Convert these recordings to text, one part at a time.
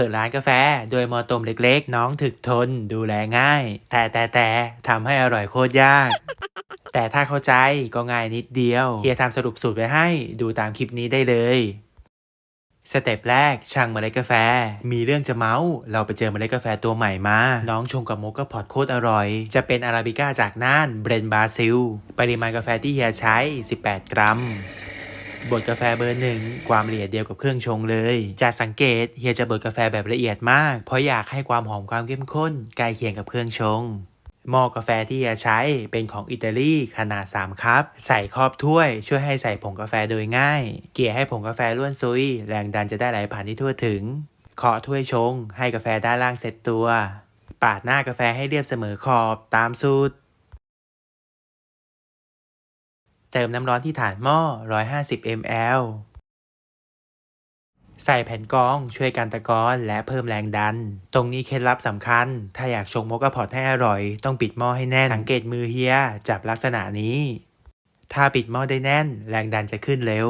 เปิดร้านกาแฟ โดยมอตมเล็กๆ น้องถึกทน ดูแลง่าย แต่แต่แต่ทำให้อร่อยโคตรยาก แต่ถ้าเข้าใจก็ง่ายนิดเดียวเฮียทำสรุปสูตรไว้ให้ดูตามคลิปนี้ได้เลยสเต็ปแรกช่างเมล็ดกาแฟ มีเรื่องจะเมาส์เราไปเจอเมล็ดกาแฟตัวใหม่มา น้องชงกับโมกาพอตโคตรอร่อย จะเป็นอาราบิก้าจากน่านเบรนบราซิล ปริมาณกาแฟที่เฮียใช้ 18 กรัม บดกาแฟเบอร์หนึ่งความละเอียดเดียวกับเครื่องชงเลยจากสังเกตเฮียจะบดกาแฟแบบละเอียดมาก เพราะอยากให้ความหอมความเข้มข้นใกล้เคียงกับเครื่องชงหม้อกาแฟที่เฮียใช้เป็นของอิตาลีขนาด 3คัพใส่ครอบถ้วย ช่วยให้ใส่ผงกาแฟโดยง่าย เกี่ยให้ผงกาแฟล้วนซุย แรงดันจะได้ไหลผ่านที่ทั่วถึงเคาะถ้วยชง ให้กาแฟด้านล่างเซ็ตตัว ปาดหน้ากาแฟให้เรียบเสมอขอบตามสูตร เติมน้ำร้อนที่ฐานหม้อ 150 ml ใส่แผ่นกรองช่วยกันตะกอนและเพิ่มแรงดัน ตรงนี้เคล็ดลับสำคัญ ถ้าอยากชงโมกะพอตให้อร่อย ต้องปิดหม้อให้แน่น สังเกตมือเฮียจับลักษณะนี้ ถ้าปิดหม้อได้แน่น แรงดันจะขึ้นเร็ว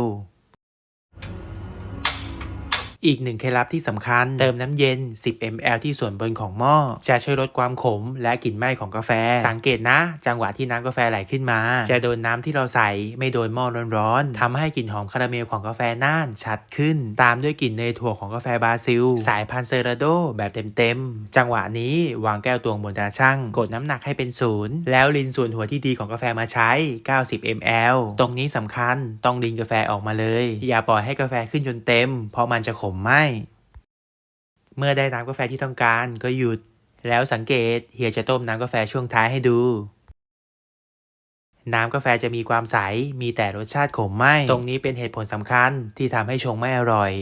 อีกหนึ่งเคล็ดลับที่สำคัญ เติมน้ำเย็น 10 ml ที่ส่วนบนของหม้อ จะช่วยลดความขมและกลิ่นไหม้ของกาแฟ สังเกตนะ จังหวะที่น้ำกาแฟไหลขึ้นมา จะโดนน้ำที่เราใส่ไม่โดนหม้อร้อนๆทำให้กลิ่นหอมคาราเมลของกาแฟน่านชัดขึ้น ตามด้วยกลิ่นเนยถั่วของกาแฟบราซิล สายพันเซราโดแบบเต็มๆ จังหวะนี้วางแก้วตวงบนตาช่างกดน้ำหนักให้เป็นศูนย์แล้วลินส่วนหัวที่ดีของกาแฟมาใช้ 90 ml ตรงนี้สำคัญต้องลินกาแฟออกมาเลย อย่าปล่อยให้กาแฟขึ้นจนเต็ม เพราะมันจะขมไหมเมื่อได้น้ำกาแฟที่ต้องการก็หยุด แล้วสังเกตเฮียจะต้มน้ำกาแฟช่วงท้ายให้ดู น้ำกาแฟจะมีความใส มีแต่รสชาติขมไม่ ตรงนี้เป็นเหตุผลสำคัญที่ทำให้ชงไม่อร่อย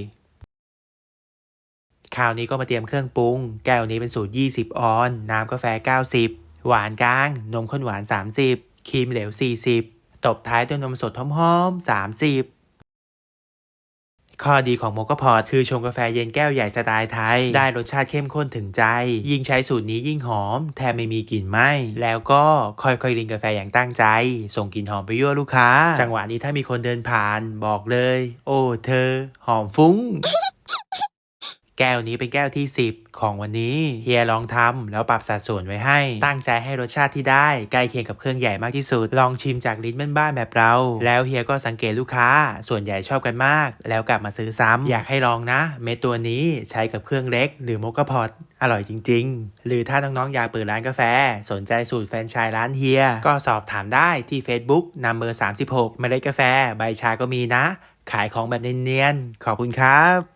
คราวนี้ก็มาเตรียมเครื่องปรุง แก้วนี้เป็นสูตร 20 ออน น้ำกาแฟ 90 หวานกลาง นมข้นหวาน 30 ครีมเหลว 40 ตบท้ายด้วยนมสดหอมๆ30 ข้อดีของโมกพอตคือชงกาแฟเย็นแก้วใหญ่สไตล์ไทย ได้รสชาติเข้มข้นถึงใจ ยิ่งใช้สูตรนี้ยิ่งหอม แทบไม่มีกลิ่นไหม้แล้วก็ค่อยๆรินกาแฟอย่างตั้งใจ ส่งกลิ่นหอมไปยั่วลูกค้า จังหวะนี้ถ้ามีคนเดินผ่าน บอกเลย โอ้เธอ หอมฟุ้ง แก้วนี้เป็นแก้วที่ 10 ของวันนี้เฮียลองทำแล้วปรับสัดส่วนไว้ให้ ตั้งใจให้รสชาติที่ได้ใกล้เคียงกับเครื่องใหญ่มากที่สุด ลองชิมจากลิ้นบ้านๆแบบเรา แล้วเฮียก็สังเกตลูกค้า ส่วนใหญ่ชอบกันมาก แล้วกลับมาซื้อซ้ำอยากให้ลองนะ เม็ดตัวนี้ใช้กับเครื่องเล็ก หรือโมกพอตอร่อยจริง ๆ หรือถ้าน้องๆอยากเปิดร้านกาแฟ สนใจสูตรแฟนชส์ร้านเฮีย ก็สอบถามได้ที่ Facebook นัมเบอร์36เมล็ดกาแฟ ใบชาก็มีนะ ขายของแบบเนียนๆขอบคุณครับ